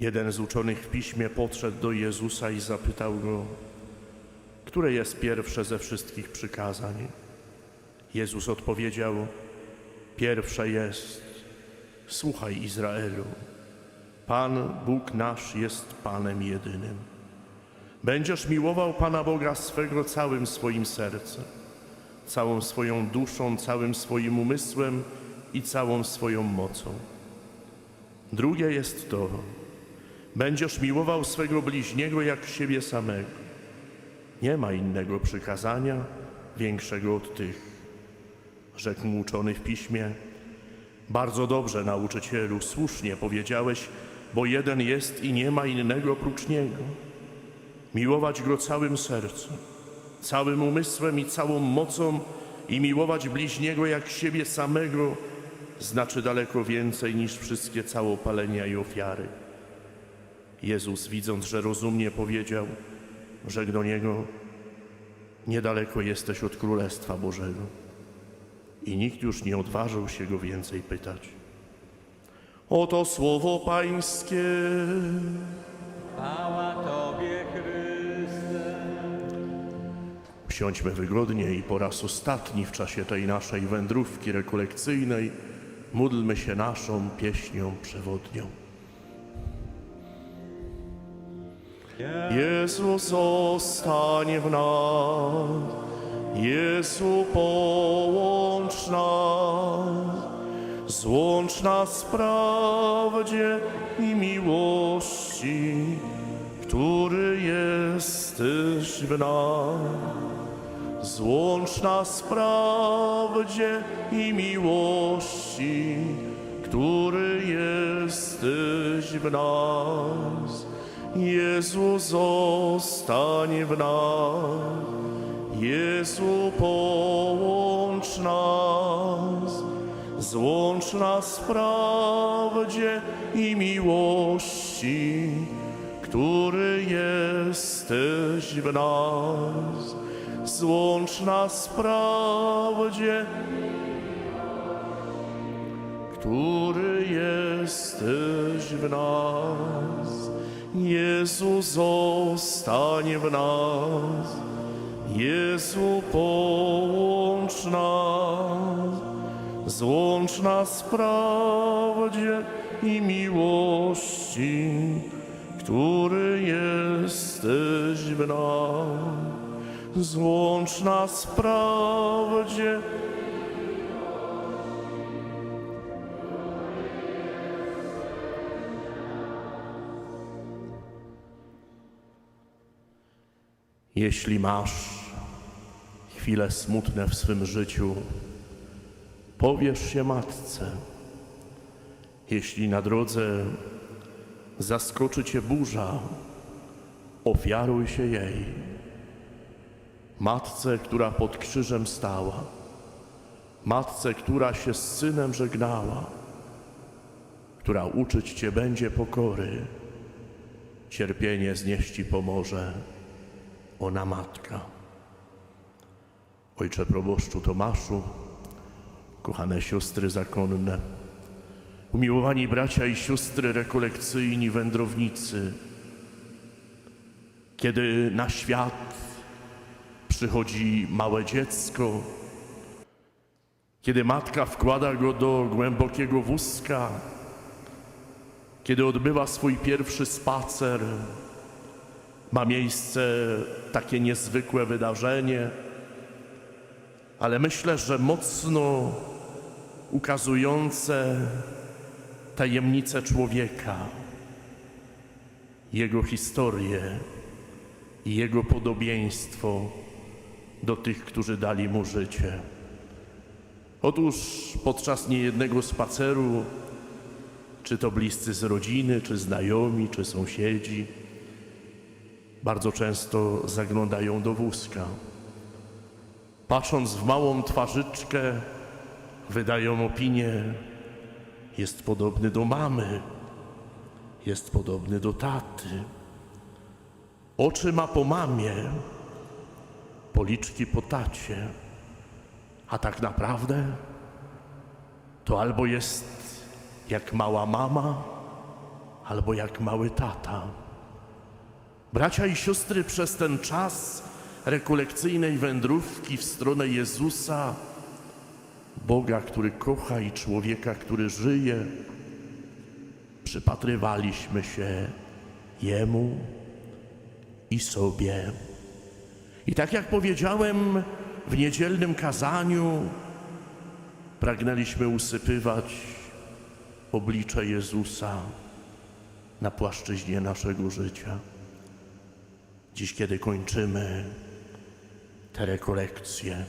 Jeden z uczonych w piśmie podszedł do Jezusa i zapytał go, które jest pierwsze ze wszystkich przykazań. Jezus odpowiedział, pierwsze jest, słuchaj Izraelu, Pan Bóg nasz jest Panem jedynym. Będziesz miłował Pana Boga swego całym swoim sercem, całą swoją duszą, całym swoim umysłem i całą swoją mocą. Drugie jest to, będziesz miłował swego bliźniego jak siebie samego. Nie ma innego przykazania większego od tych. Rzekł mu uczony w piśmie, bardzo dobrze, nauczycielu, słusznie powiedziałeś, bo jeden jest i nie ma innego prócz niego. Miłować go całym sercem, całym umysłem i całą mocą i miłować bliźniego jak siebie samego znaczy daleko więcej niż wszystkie całopalenia i ofiary. Jezus, widząc, że rozumnie powiedział, rzekł do niego: Niedaleko jesteś od Królestwa Bożego. I nikt już nie odważył się go więcej pytać. Oto słowo Pańskie. Chwała Tobie, Chryste. Usiądźmy wygodnie i po raz ostatni w czasie tej naszej wędrówki rekolekcyjnej módlmy się naszą pieśnią przewodnią. Jezu, zostań w nas, Jezu, połącz nas, złącz nas w prawdzie i miłości, który jesteś w nas. Złącz nas w prawdzie i miłości, który jesteś w nas. Jezu, zostań w nas. Jezu, połącz nas. Złącz nas w prawdzie i miłości, który jesteś w nas. Złącz nas w prawdzie, który jesteś w nas. Jezu, zostań w nas. Jezu, połącz nas. Złącz nas w prawdzie i miłości, który jesteś w nas. Złącz nas w prawdzie. Jeśli masz chwile smutne w swym życiu, powiesz się matce. Jeśli na drodze zaskoczy cię burza, ofiaruj się jej. Matce, która pod krzyżem stała, matce, która się z synem żegnała, która uczyć cię będzie pokory, cierpienie znieść ci pomoże, ona matka. Ojcze proboszczu Tomaszu, kochane siostry zakonne, umiłowani bracia i siostry rekolekcyjni, wędrownicy, kiedy na świat przychodzi małe dziecko, kiedy matka wkłada go do głębokiego wózka, kiedy odbywa swój pierwszy spacer, ma miejsce takie niezwykłe wydarzenie, ale myślę, że mocno ukazujące tajemnicę człowieka, jego historię i jego podobieństwo do tych, którzy dali mu życie. Otóż podczas niejednego spaceru, czy to bliscy z rodziny, czy znajomi, czy sąsiedzi, bardzo często zaglądają do wózka. Patrząc w małą twarzyczkę, wydają opinię, jest podobny do mamy, jest podobny do taty. Oczy ma po mamie, policzki po tacie, a tak naprawdę to albo jest jak mała mama, albo jak mały tata. Bracia i siostry, przez ten czas rekolekcyjnej wędrówki w stronę Jezusa, Boga, który kocha i człowieka, który żyje, przypatrywaliśmy się Jemu i sobie. I tak jak powiedziałem w niedzielnym kazaniu, pragnęliśmy usypywać oblicze Jezusa na płaszczyźnie naszego życia. Dziś, kiedy kończymy te rekolekcje,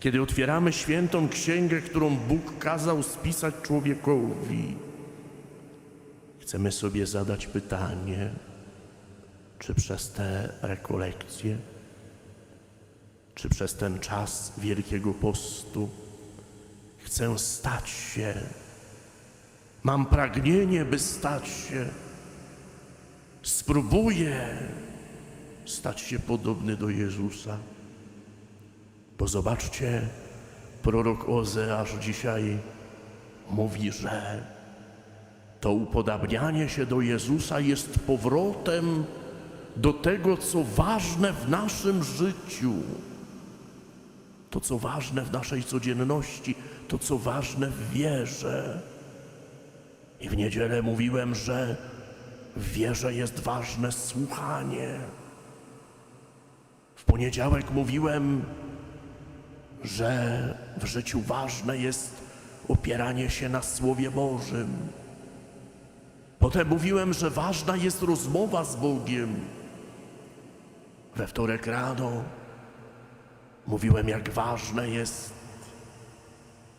kiedy otwieramy świętą księgę, którą Bóg kazał spisać człowiekowi, chcemy sobie zadać pytanie, czy przez te rekolekcje, czy przez ten czas Wielkiego Postu chcę stać się, mam pragnienie, by stać się, spróbuję stać się podobny do Jezusa. Bo zobaczcie, prorok Ozeasz dzisiaj mówi, że to upodabnianie się do Jezusa jest powrotem do tego, co ważne w naszym życiu, to, co ważne w naszej codzienności, to, co ważne w wierze. I w niedzielę mówiłem, że w wierze jest ważne słuchanie. Poniedziałek mówiłem, że w życiu ważne jest opieranie się na Słowie Bożym. Potem mówiłem, że ważna jest rozmowa z Bogiem. We wtorek rano mówiłem, jak ważne jest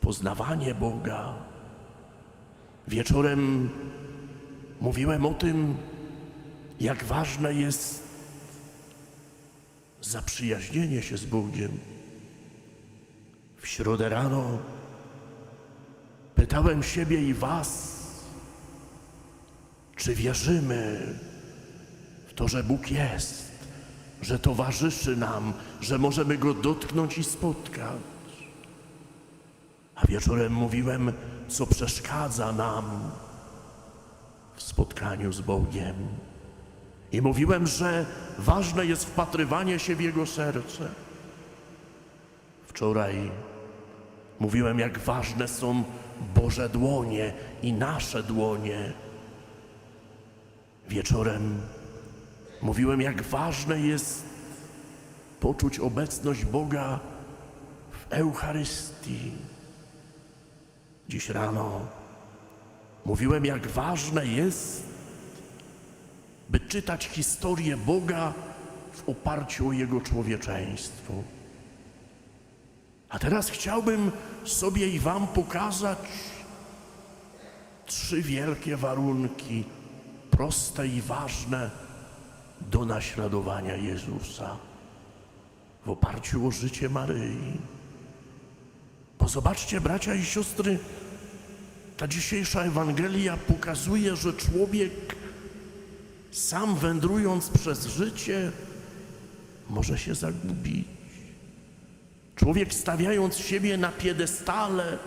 poznawanie Boga. Wieczorem mówiłem o tym, jak ważne jest zaprzyjaźnienie się z Bogiem. W środę rano pytałem siebie i Was, czy wierzymy w to, że Bóg jest, że towarzyszy nam, że możemy Go dotknąć i spotkać. A wieczorem mówiłem, co przeszkadza nam w spotkaniu z Bogiem. I mówiłem, że ważne jest wpatrywanie się w Jego serce. Wczoraj mówiłem, jak ważne są Boże dłonie i nasze dłonie. Wieczorem mówiłem, jak ważne jest poczuć obecność Boga w Eucharystii. Dziś rano mówiłem, jak ważne jest, by czytać historię Boga w oparciu o Jego człowieczeństwo. A teraz chciałbym sobie i Wam pokazać trzy wielkie warunki, proste i ważne do naśladowania Jezusa w oparciu o życie Maryi. Bo zobaczcie, bracia i siostry, ta dzisiejsza Ewangelia pokazuje, że człowiek sam wędrując przez życie może się zagubić. Człowiek stawiając siebie na piedestale,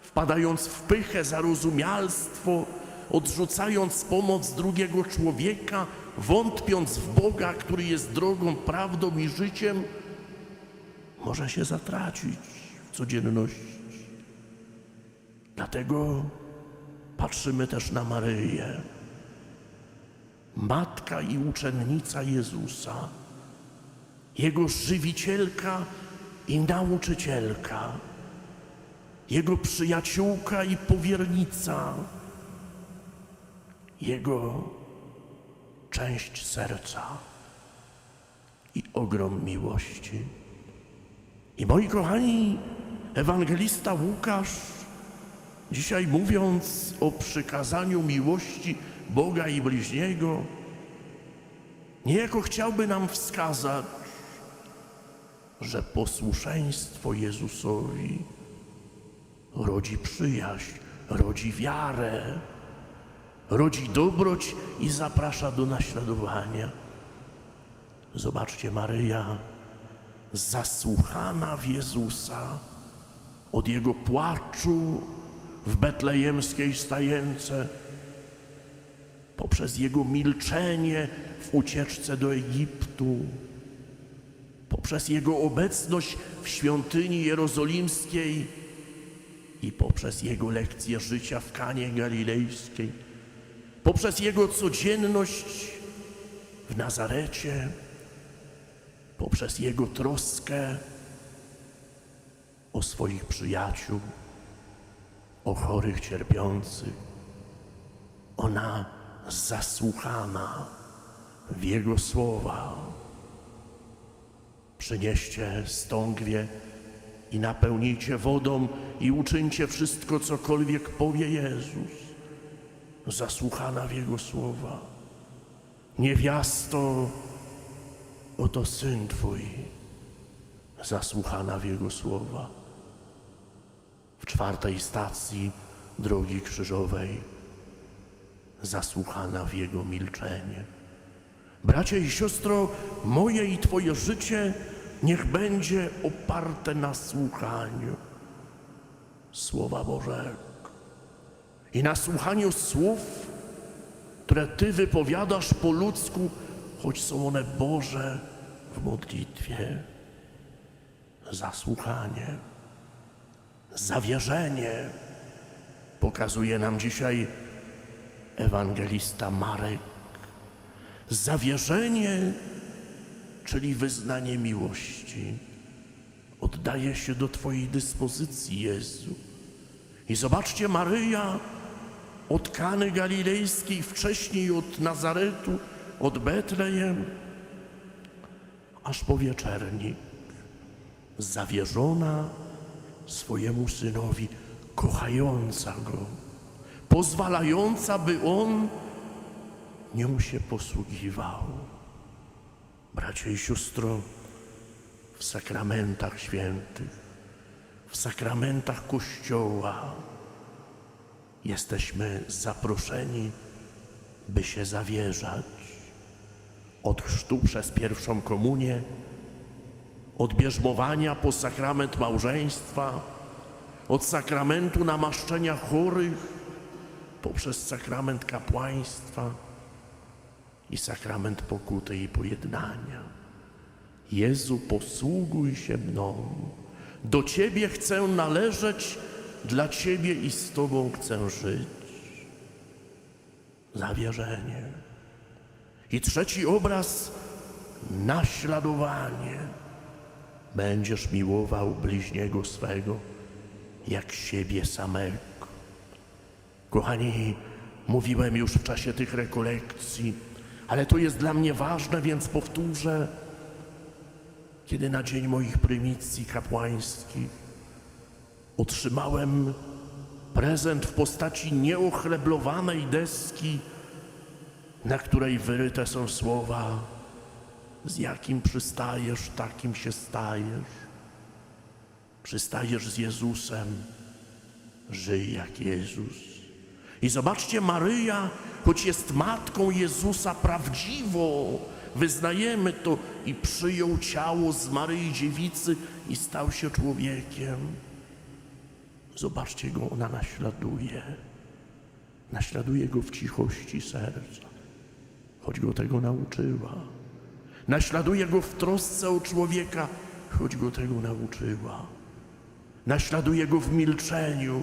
wpadając w pychę, zarozumialstwo, odrzucając pomoc drugiego człowieka, wątpiąc w Boga, który jest drogą, prawdą i życiem, może się zatracić w codzienności. Dlatego patrzymy też na Maryję, matka i uczennica Jezusa, Jego żywicielka i nauczycielka, Jego przyjaciółka i powiernica, Jego część serca i ogrom miłości. I moi kochani, ewangelista Łukasz, dzisiaj mówiąc o przykazaniu miłości Boga i bliźniego, niejako chciałby nam wskazać, że posłuszeństwo Jezusowi rodzi przyjaźń, rodzi wiarę, rodzi dobroć i zaprasza do naśladowania. Zobaczcie, Maryja, zasłuchana w Jezusa od Jego płaczu w betlejemskiej stajence, poprzez Jego milczenie w ucieczce do Egiptu, poprzez Jego obecność w świątyni jerozolimskiej i poprzez Jego lekcje życia w Kanie Galilejskiej, poprzez Jego codzienność w Nazarecie, poprzez Jego troskę o swoich przyjaciół, o chorych cierpiących. Ona zasłuchana w Jego słowa. Przynieście stągwie i napełnijcie wodą i uczyńcie wszystko, cokolwiek powie Jezus. Zasłuchana w Jego słowa. Niewiasto, oto Syn Twój, zasłuchana w Jego słowa. W czwartej stacji drogi krzyżowej, zasłuchana w Jego milczenie. Bracie i siostro, moje i Twoje życie niech będzie oparte na słuchaniu Słowa Bożego i na słuchaniu słów, które Ty wypowiadasz po ludzku, choć są one Boże w modlitwie. Zasłuchanie, zawierzenie pokazuje nam dzisiaj ewangelista Marek. Zawierzenie, czyli wyznanie miłości. Oddaje się do Twojej dyspozycji, Jezu. I zobaczcie, Maryja od Kany Galilejskiej, wcześniej od Nazaretu, od Betlejem, aż po wieczernik, zawierzona swojemu synowi, kochająca go, pozwalająca, by on nią się posługiwał. Bracie i siostro, w sakramentach świętych, w sakramentach Kościoła jesteśmy zaproszeni, by się zawierzać. Od chrztu przez pierwszą komunię, od bierzmowania po sakrament małżeństwa, od sakramentu namaszczenia chorych, poprzez sakrament kapłaństwa i sakrament pokuty i pojednania. Jezu, posługuj się mną. Do Ciebie chcę należeć, dla Ciebie i z Tobą chcę żyć. Zawierzenie. I trzeci obraz naśladowanie. Będziesz miłował bliźniego swego jak siebie samego. Kochani, mówiłem już w czasie tych rekolekcji, ale to jest dla mnie ważne, więc powtórzę. Kiedy na dzień moich prymicji kapłańskich otrzymałem prezent w postaci nieochleblowanej deski, na której wyryte są słowa: Z jakim przystajesz, takim się stajesz. Przystajesz z Jezusem, żyj jak Jezus. I zobaczcie, Maryja, choć jest matką Jezusa prawdziwą, wyznajemy to i przyjął ciało z Maryi Dziewicy i stał się człowiekiem. Zobaczcie go, ona naśladuje. Naśladuje go w cichości serca, choć go tego nauczyła. Naśladuje go w trosce o człowieka, choć go tego nauczyła. Naśladuje go w milczeniu,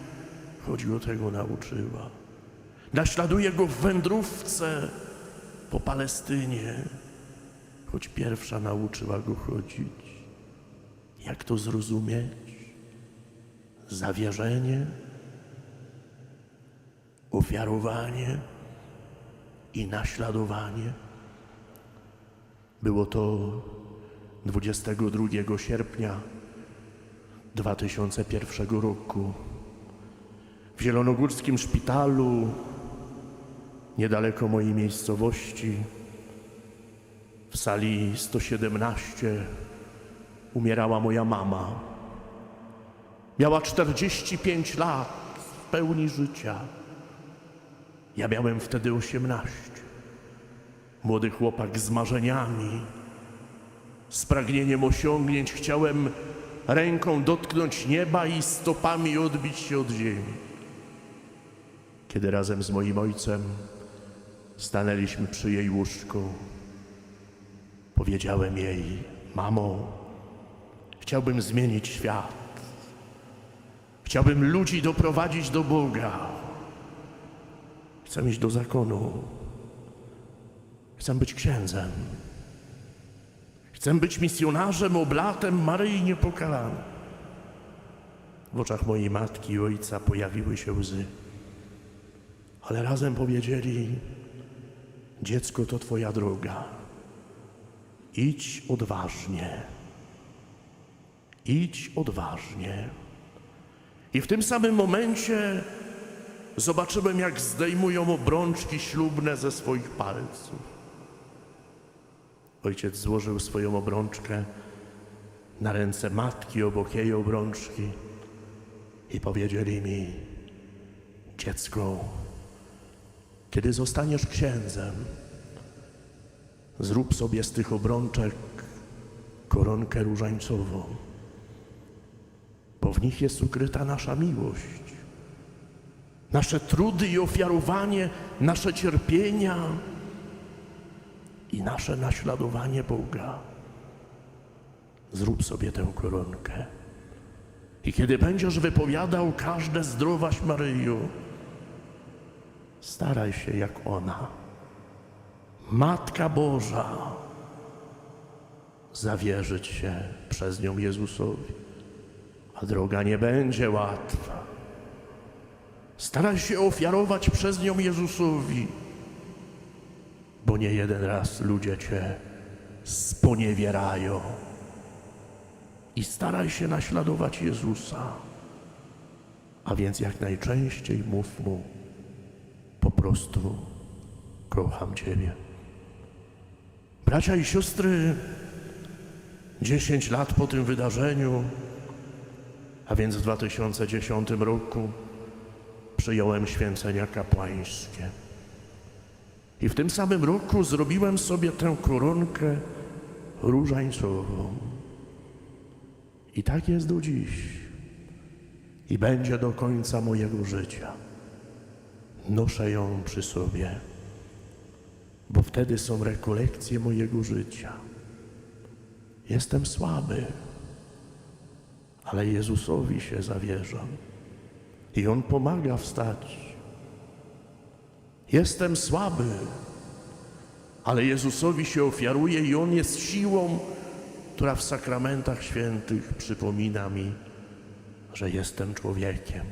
choć go tego nauczyła. Naśladuje go w wędrówce po Palestynie, choć pierwsza nauczyła go chodzić. Jak to zrozumieć? Zawierzenie, ofiarowanie i naśladowanie. Było to 22 sierpnia 2001 roku w Zielonogórskim Szpitalu, niedaleko mojej miejscowości, w sali 117 umierała moja mama. Miała 45 lat w pełni życia. Ja miałem wtedy 18. Młody chłopak z marzeniami, z pragnieniem osiągnięć, chciałem ręką dotknąć nieba i stopami odbić się od ziemi. Kiedy razem z moim ojcem Stanęliśmy przy jej łóżku. Powiedziałem jej, mamo, chciałbym zmienić świat. Chciałbym ludzi doprowadzić do Boga. Chcę iść do zakonu. Chcę być księdzem. Chcę być misjonarzem, oblatem Maryi Niepokalanej. W oczach mojej matki i ojca pojawiły się łzy. Ale razem powiedzieli: Dziecko to Twoja droga. Idź odważnie. Idź odważnie. I w tym samym momencie zobaczyłem, jak zdejmują obrączki ślubne ze swoich palców. Ojciec złożył swoją obrączkę na ręce matki obok jej obrączki i powiedzieli mi: Dziecko, kiedy zostaniesz księdzem, zrób sobie z tych obrączek koronkę różańcową, bo w nich jest ukryta nasza miłość, nasze trudy i ofiarowanie, nasze cierpienia i nasze naśladowanie Boga. Zrób sobie tę koronkę. I kiedy będziesz wypowiadał każde zdrowaś Maryju, staraj się jak ona. Matka Boża, zawierzyć się przez nią Jezusowi, a droga nie będzie łatwa. Staraj się ofiarować przez nią Jezusowi, bo nie jeden raz ludzie Cię sponiewierają. I staraj się naśladować Jezusa, a więc jak najczęściej mów Mu prostu kocham Ciebie. Bracia i siostry, 10 lat po tym wydarzeniu, a więc w 2010 roku, przyjąłem święcenia kapłańskie. I w tym samym roku zrobiłem sobie tę koronkę różańcową. I tak jest do dziś. I będzie do końca mojego życia. Noszę ją przy sobie, bo wtedy są rekolekcje mojego życia. Jestem słaby, ale Jezusowi się zawierzam. I On pomaga wstać. Jestem słaby, ale Jezusowi się ofiaruje i On jest siłą, która w sakramentach świętych przypomina mi, że jestem człowiekiem.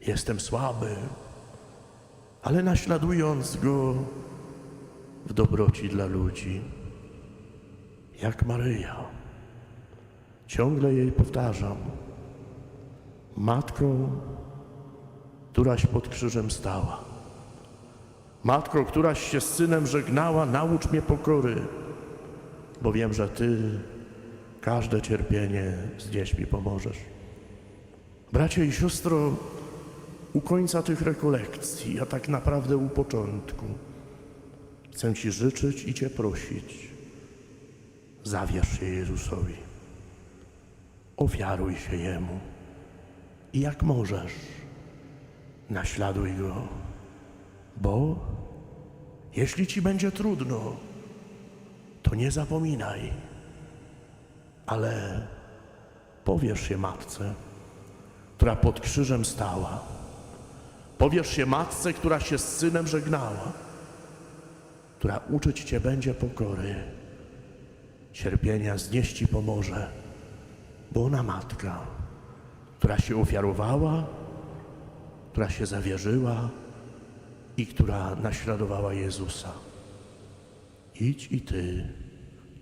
Jestem słaby, ale naśladując Go w dobroci dla ludzi, jak Maryja, ciągle jej powtarzam, Matko, któraś pod krzyżem stała, Matko, któraś się z Synem żegnała, naucz mnie pokory, bo wiem, że Ty każde cierpienie znieść mi pomożesz. Bracie i siostro, u końca tych rekolekcji, a tak naprawdę u początku, chcę Ci życzyć i Cię prosić. Zawierz się Jezusowi. Ofiaruj się Jemu. I jak możesz, naśladuj Go. Bo jeśli Ci będzie trudno, to nie zapominaj, ale powiesz się matce, która pod krzyżem stała. Powiesz się matce, która się z synem żegnała, która uczyć cię będzie pokory, cierpienia znieść ci pomoże, bo ona matka, która się ofiarowała, która się zawierzyła i która naśladowała Jezusa. Idź i ty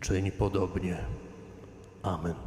czyń podobnie. Amen.